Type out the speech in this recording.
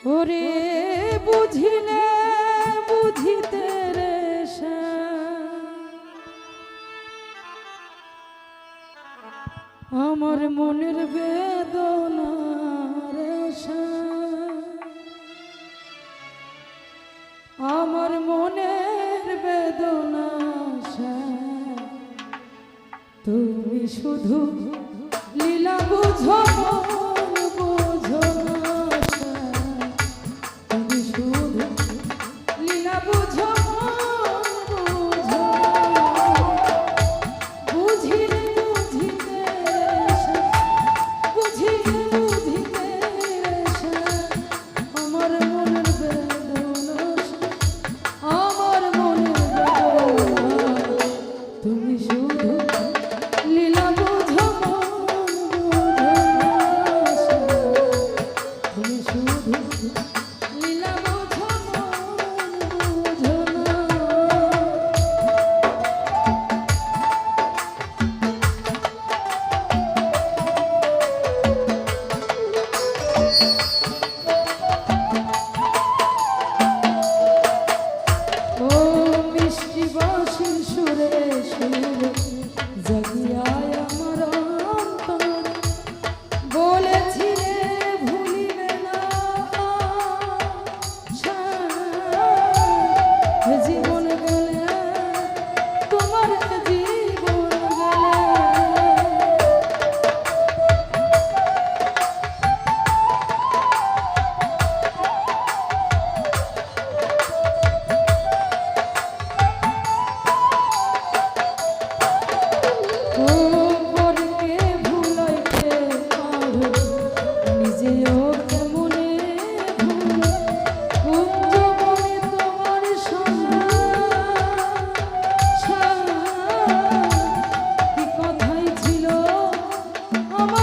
ওরে বুঝিলে বুঝিতে রে আমার মনের বেদনা রেশা আমার মনের বেদনা তুমি শুধু Yeah, you.